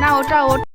না, ওটা ওটা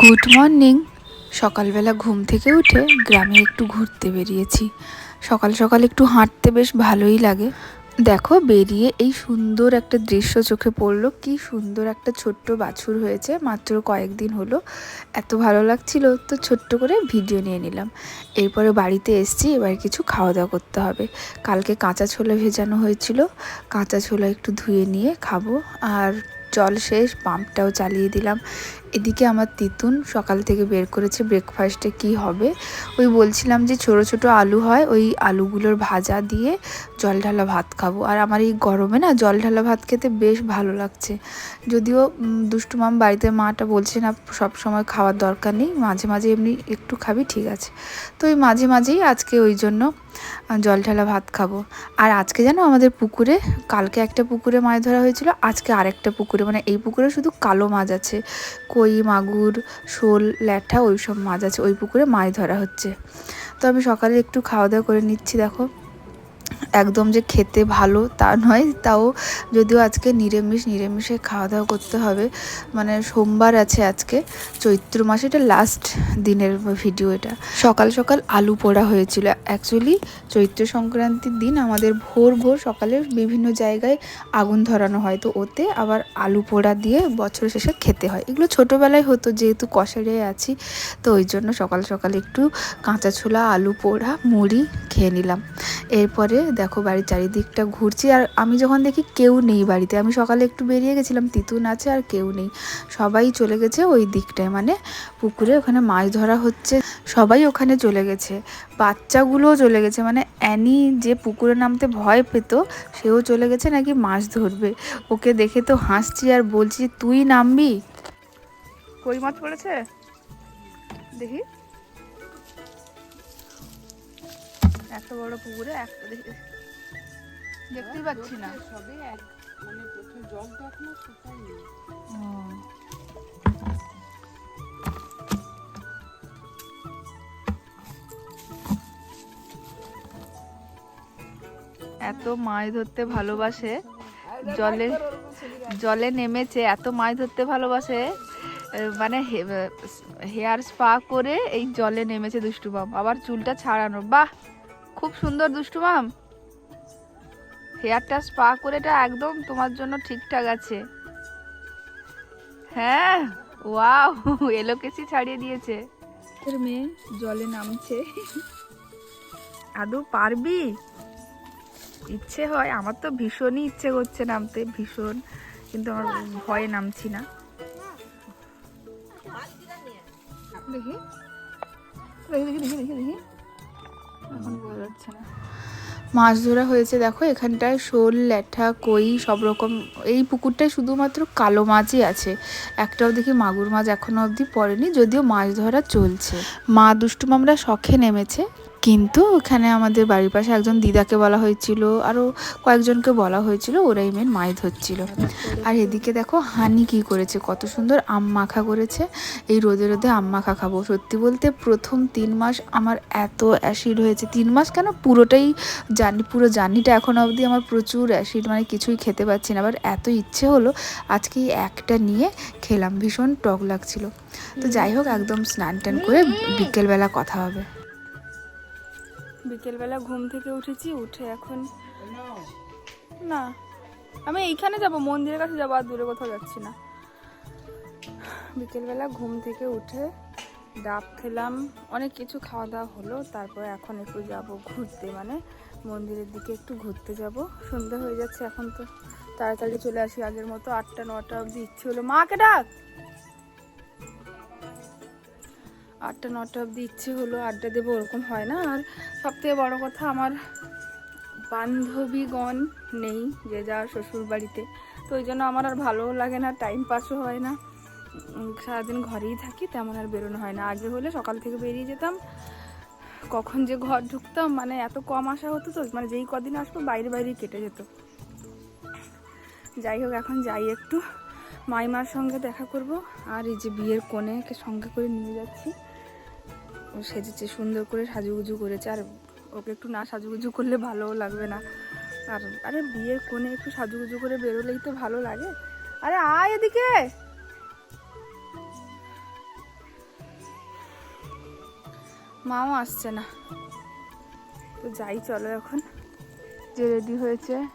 গুড মর্নিং। সকালবেলা ঘুম থেকে উঠে গ্রামে একটু ঘুরতে বেরিয়েছি। সকাল সকাল একটু হাঁটতে বেশ ভালোই লাগে। দেখো বেরিয়ে এই সুন্দর একটা দৃশ্য চোখে পড়ল। কি সুন্দর একটা ছোট্ট বাছুর হয়েছে, মাত্র কয়েকদিন হলো। এত ভালো লাগছিল, তো ছোট্ট করে ভিডিও নিয়ে নিলাম। এরপরে বাড়িতে এসছি, এবার কিছু খাওয়া দাওয়া করতে হবে। কালকে কাঁচা ছোলা ভেজানো হয়েছিল, কাঁচা ছোলা একটু ধুয়ে নিয়ে খাব। আর জল শেষ পাম্পটাও চালিয়ে দিলাম। এদিকে আমার তিতুন সকাল থেকে বের করেছে ব্রেকফাস্টে কি হবে। ওই বলছিলাম যে ছোট ছোট আলু হয়, ওই আলুগুলোর ভাজা দিয়ে জল ঢালা ভাত খাব। আর আমার এই গরমে না জল ঢালা ভাত খেতে বেশ ভালো লাগছে। যদিও দুষ্টু মাম বাড়িতে মাটা বলছে না, সব সময় খাওয়ার দরকার নেই, মাঝে মাঝে এমনি একটু খাবি, ঠিক আছে। তো ওই মাঝে মাঝেই আজকে ওই জন্য জল ঢালা ভাত খাব। আর আজকে জানো আমাদের পুকুরে, কালকে একটা পুকুরে মাছ ধরা হয়েছিল, আজকে আরেকটা পুকুরে মানে এই পুকুরে শুধু কালো মাছ আছে। কই, মাগুর, শোল, ল্যাঠা ওই সব মাছ আছে, ওই পুকুরে মাছ ধরা হচ্ছে। তো আমি সকালে একটু খাওয়া দাওয়া করে নিচ্ছি, দেখো। একদম যে খেতে ভালো তা নয়, তাও যদিও আজকে নিরামিষ, নিরামিষে খাওয়া দাওয়া করতে হবে। মানে সোমবার আছে আজকে, চৈত্র মাসে, এটা লাস্ট দিনের ভিডিও এটা। সকাল সকাল আলু পোড়া হয়েছিল। অ্যাকচুয়ালি চৈত্র সংক্রান্তির দিন আমাদের ভোর ভোর সকালে বিভিন্ন জায়গায় আগুন ধরানো হয়, তো ওতে আবার আলু পোড়া দিয়ে বছর শেষে খেতে হয়। এগুলো ছোটোবেলায় হতো, যেহেতু কষারে আছি, তো ওই জন্য সকাল সকাল একটু কাঁচা ছোলা, আলু পোড়া, মুড়ি খেয়ে নিলাম। এরপরে দেখো বাড়ির চারিদিকটা ঘুরছি আর আমি যখন দেখি কেউ নেই বাড়িতে, আমি সকালে একটু বেরিয়ে গেছিলাম, তিতুন আছে আর কেউ নেই। সবাই চলে গেছে ওই দিকটায় মানে পুকুরে ওখানে মাছ ধরা হচ্ছে, সবাই ওখানে চলে গেছে। বাচ্চাগুলোও চলে গেছে মানে অ্যানি যে পুকুরে নামতে ভয় পেত, সেও চলে গেছে নাকি মাছ ধরবে। ওকে দেখে তো হাসছি আর বলছি, তুই নামবি? কই মাছ পড়েছে? দেখি। এত বড় পুকুরে একটা দেখি দেখতেই পাচ্ছি না। সবে এক মানে জল তো এখনও শুকায়নি। এত মাছ ধরতে ভালোবাসে জলে জলে নেমেছে এত মাছ ধরতে ভালোবাসে মানে হেয়ার স্পা করে এই জলে নেমেছে দুষ্টু মাম আবার চুলটা ছাড়ানো। বাহ! খুব সুন্দর দুষ্টু মাম। হেয়ারটা স্পা করে এটা একদম তোমার জন্য ঠিকঠাক আছে। হ্যাঁ ওয়াও এলোকেসি ছাড়িয়ে দিয়েছে। তোর মেয়ে জলে নামছে। আদৌ পারবি? ইচ্ছে হয় আমার তো ভীষণই ইচ্ছে করছে নামতে ভীষণ। কিন্তু আমার ভয়ে নামছি না। দেখি দেখি দেখি দেখি দেখি। এখন বোঝা যাচ্ছে না। মাছ ধরা হয়েছে দেখো এখানটায় শোল ল্যাঠা কই সব রকম। এই পুকুরটায় শুধুমাত্র কালো মাছই আছে। একটাও দেখি মাগুর মাছ এখনও অবধি পড়েনি যদিও মাছ ধরা চলছে। মা দুষ্টুমামরা শখে নেমেছে। কিন্তু ওখানে আমাদের বাড়ির পাশে একজন দিদাকে বলা হয়েছিল আরও কয়েকজনকে বলা হয়েছিল, ওরাই মেন মাছ ধরছিল আর এদিকে দেখো হানি কি করেছে, কত সুন্দর আম মাখা করেছে। এই রোদে রোদে আম মাখা খাব। সত্যি বলতে প্রথম তিন মাস আমার এত অ্যাসিড হয়েছে। তিন মাস কেন পুরোটাই জার্নি পুরো জার্নিটা এখন অবধি আমার প্রচুর অ্যাসিড মানে কিছুই খেতে পাচ্ছি না। আবার এত ইচ্ছে হলো, আজকে এই একটা নিয়ে খেলাম, ভীষণ টক লাগছিল। তো যাই হোক, একদম স্নান টান করে বিকেলবেলা কথা হবে। বিকেলবেলা ঘুম থেকে উঠেছি, উঠে এখন না, আমি এইখানে যাব, মন্দিরের কাছে যাব, আর দূরে কোথাও যাচ্ছি না। বিকেলবেলা ঘুম থেকে উঠে ডাব খেলাম, অনেক কিছু খাওয়া দাওয়া হলো, তারপরে এখন একটু যাব ঘুরতে মানে মন্দিরের দিকে একটু ঘুরতে যাব। সন্ধ্যা হয়ে যাচ্ছে এখন তো, তাড়াতাড়ি চলে আসি আগের মতো, আটটা, নটা অবধি ইচ্ছে হলো। মাকে ডাক! আটটা নটা অবধি ইচ্ছে হলো আড্ডা দেবো, ওরকম হয় না। আর সবথেকে বড় কথা, আমার বান্ধবীগণ নেই যে যার শ্বশুর বাড়িতে তো ওই জন্য আমার আর ভালোও লাগে না টাইম পাসও হয় না। সারাদিন ঘরেই থাকি, তেমন আর বেরোনো হয় না। আগে হলে সকাল থেকে বেরিয়ে যেতাম। কখন যে ঘর ঢুকতাম মানে এত কম আসা হতো তো মানে যেই কদিন আসব বাইরে বাইরেই কেটে যেত। যাই হোক, এখন যাই একটু। মাইমার সঙ্গে দেখা করব, আর এই যে বিয়ের কনেকে সঙ্গে করে নিয়ে যাচ্ছি। সেজেছে, সুন্দর করে সাজুগুজু করেছে। আর ওকে একটু না সাজুগুজু করলে ভালোও লাগবে না। আর, আরে বিয়ের কোণে একটু সাজুগুজু করে বেরোলেই তো ভালো লাগে। আরে আয় এদিকে! মাও আসছে না। তো যাই, চলো এখন। যে রেডি হয়েছে,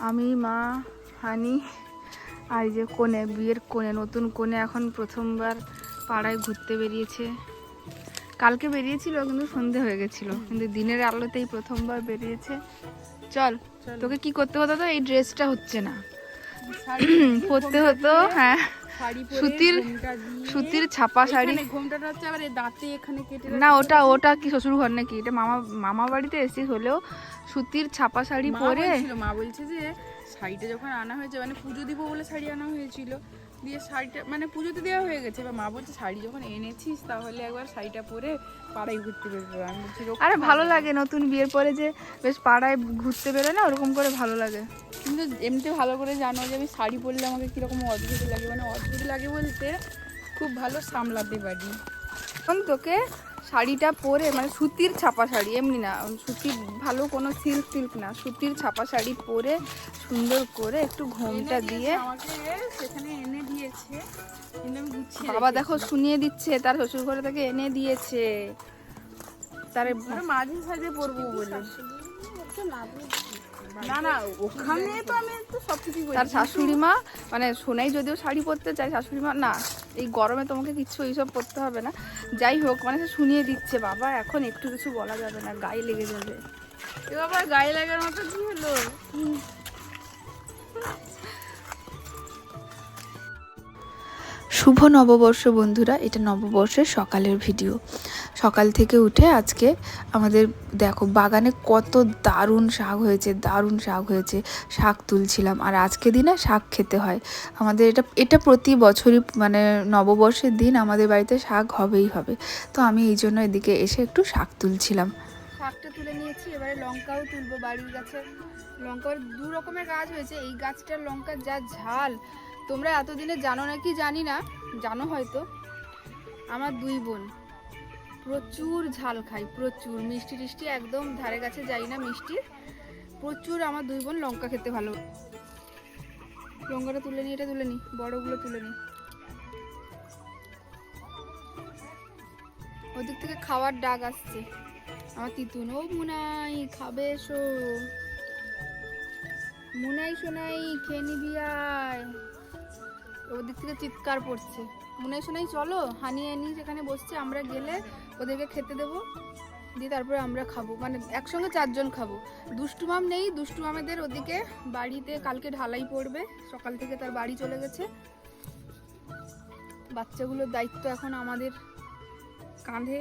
আমি, মা, হানি, আর যে কোণে, বিয়ের কোণে, নতুন কোণে এখন প্রথমবার পাড়ায় ঘুরতে বেরিয়েছে। কালকে বেরিয়েছিল কিন্তু সন্ধে হয়ে গেছিল। কিন্তু দিনের আলোতেই প্রথমবার বেরিয়েছে। চল তোকে কি করতে হতো তো? এই ড্রেসটা হচ্ছে না। পরতে হতো হ্যাঁ। সুতির- সুতির ছাপা শাড়ি। ঘোমটাটা হচ্ছে আবার এই দাঁতে এখানে কেটে না ওটা ওটা কি শ্বশুর ঘর নাকি? এটা মামা মামা বাড়িতে এসেছিস হলেও সুতির ছাপা শাড়ি পরে মা বলছে যে শাড়িটা যখন আনা হয়েছে মানে পুজো দিব বলে শাড়ি আনা হয়েছিল। দিয়ে শাড়িটা মানে পুজোতে দেওয়া হয়ে গেছে। এবার মা বলছে শাড়ি যখন এনেছিস তাহলে একবার শাড়িটা পরে পাড়ায় ঘুরতে বেরোবে। আমি বলছি আরে ভালো লাগে নতুন বিয়ের পরে যে বেশ পাড়ায় ঘুরতে বেরোয় না ওরকম করে ভালো লাগে। কিন্তু এমনিতে ভালো করে জানো যে আমি শাড়ি পরলে আমাকে কীরকম অদ্ভুত লাগে। মানে অদ্ভুত লাগে বলতে খুব ভালো সামলাতে পারি। এখন তোকে শাড়িটা পরে মানে সুতির ছাপা শাড়ি এমনি না সুতির ভালো কোনো সিল্ক সিল্ক না সুতির ছাপা শাড়ি পরে সুন্দর করে একটু ঘোমটা দিয়ে সেখানে এনে দিয়েছে। বাবা দেখো শুনিয়ে দিচ্ছে তার শ্বশুর ঘরে থেকে এনে দিয়েছে। তার মাঝে সাঝে পরবো বলে। না না ওখানে তো আমি তো সব কিছুই তার শাশুড়ি মা মানে সোনাই যদিও শাড়ি পরতে চায় শাশুড়ি মা না এই গরমে তোমাকে কিছু এইসব করতে হবে না। যাই হোক মানে সে শুনিয়ে দিচ্ছে, বাবা, এখন একটু কিছু বলা যাবে না, গায়ে লেগে যাবে। এবার গায়ে লাগার মতো কি হলো? শুভ নববর্ষ বন্ধুরা, এটা নববর্ষের সকালের ভিডিও। সকাল থেকে উঠে আজকে আমাদের দেখো বাগানে কত দারুণ শাক হয়েছে, দারুণ শাক হয়েছে। শাক তুলছিলাম আর আজকে দিনে শাক খেতে হয়। আমাদের এটা এটা প্রতি বছরই মানে নববর্ষের দিন আমাদের বাড়িতে শাক হবেই হবে। তো আমি এই জন্য এদিকে এসে একটু শাক তুলছিলাম। শাকটা তুলে নিয়েছি, এবারে লঙ্কাও তুলবো বাড়ির গাছে। লঙ্কার দু রকমের গাছ হয়েছে, এই গাছটার লঙ্কার যা ঝাল, তোমরা এতদিনে জানো নাকি জানি না, জানো হয়তো। আমার দুই বোন। প্রচুর ঝাল খাই, প্রচুর। মিষ্টি টিষ্টি একদম ধারে কাছে যাই না মিষ্টি। প্রচুর আমার দুই বোন লঙ্কা খেতে ভালো। লঙ্কাটা তুলে নি, এটা তুলে নি, বড়গুলো তুলে নি। ওদিক থেকে খাওয়ার ডাক আসছে। আমার তিতুন, ও মুনাই, খাবে এসো। মুনাই সোনাই, খেয়ে নিবি ওদিক থেকে চিৎকার পড়ছে। মুনাই সোনাই, চলো হানি আনি যেখানে বসছে, আমরা গেলে ওদেরকে খেতে দেবো, দিয়ে তারপরে আমরা খাব। মানে একসঙ্গে চারজন খাব। দুষ্টু মাম নেই, দুষ্টু মামেদের ওদিকে বাড়িতে কালকে ঢালাই পড়বে, সকাল থেকে তার বাড়ি চলে গেছে। বাচ্চাগুলোর দায়িত্ব এখন আমাদের কাঁধে।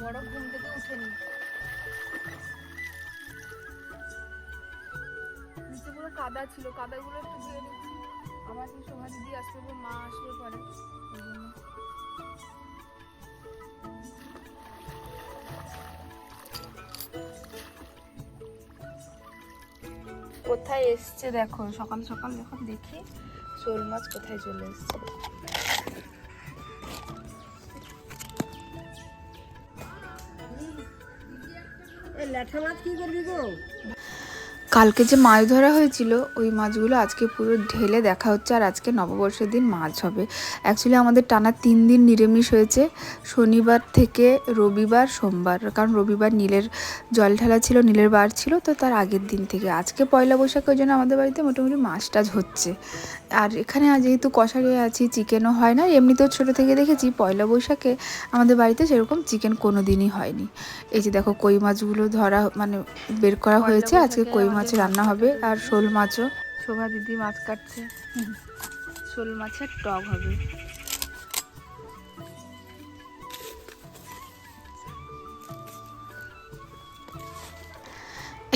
বড় ঘুম থেকে উঠেনি। কাদা ছিল, কাদাগুলো একটু দিয়ে দিচ্ছি আমার কি শোভা দিদি পর মা আসবে পরে। কোথায় এসছে দেখো? সকাল সকাল যখন দেখি শোল মাছ কোথায় চলে এসছে। কালকে যে মাছ ধরা হয়েছিল ওই মাছগুলো আজকে পুরো ঢেলে দেখা হচ্ছে আর আজকে নববর্ষের দিন মাছ হবে। অ্যাকচুয়ালি আমাদের টানা তিন দিন নিরামিষ হয়েছে শনিবার থেকে রবিবার সোমবার। কারণ রবিবার নীলের জল ঢালা ছিল নীলের বার ছিল তো তার আগের দিন থেকে। আজকে পয়লা বৈশাখের জন্য আমাদের বাড়িতে মোটামুটি মাছ টাছ হচ্ছে। আর এখানে যেহেতু কষারি আছি চিকেনও হয় না। এমনিতেও ছোটো থেকে দেখেছি পয়লা বৈশাখে আমাদের বাড়িতে সেরকম চিকেন কোনো দিনই হয়নি। এই যে দেখো কই মাছগুলো ধরা মানে বের করা হয়েছে আজকে কই মাছ রান্না হবে আর শোল মাছও। শোভা দিদি মাছ কাটছে। শোল মাছের টক হবে।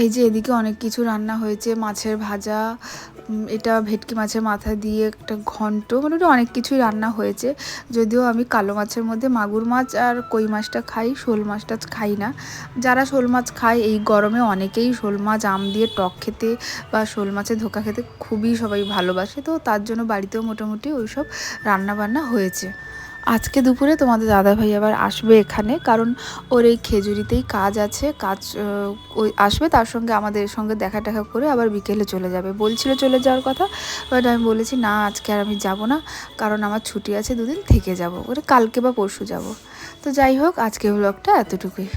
এই যে এদিকে অনেক কিছু রান্না হয়েছে মাছের ভাজা এটা ভেটকি মাছের মাথা দিয়ে একটা ঘন্ট মোটামুটি অনেক কিছুই রান্না হয়েছে। যদিও আমি কালো মাছের মধ্যে মাগুর মাছ আর কই মাছটা খাই, শোল মাছটা খাই না। যারা শোল মাছ খায়, এই গরমে অনেকেই শোল মাছ, আম দিয়ে টক খেতে বা শোল মাছের ধোকা খেতে খুবই সবাই ভালোবাসে। তো তার জন্য বাড়িতেও মোটামুটি ওইসব রান্না বান্না হয়েছে। আজকে দুপুরে তোমাদের দাদাভাই আবার আসবে এখানে, কারণ ওর এই খেজুরিতেই কাজ আছে, কাজ ওই আসবে, তার সঙ্গে আমাদের সঙ্গে দেখা টেখা করে আবার বিকেলে চলে যাবে। বলছিল চলে যাওয়ার কথা বাট আমি বলেছি, না, আজকে আর আমি যাব না, কারণ আমার ছুটি আছে দুদিন থেকে যাব। ওটা কালকে বা পরশু যাব। তো যাই হোক আজকে ব্লগটা এতটুকুই।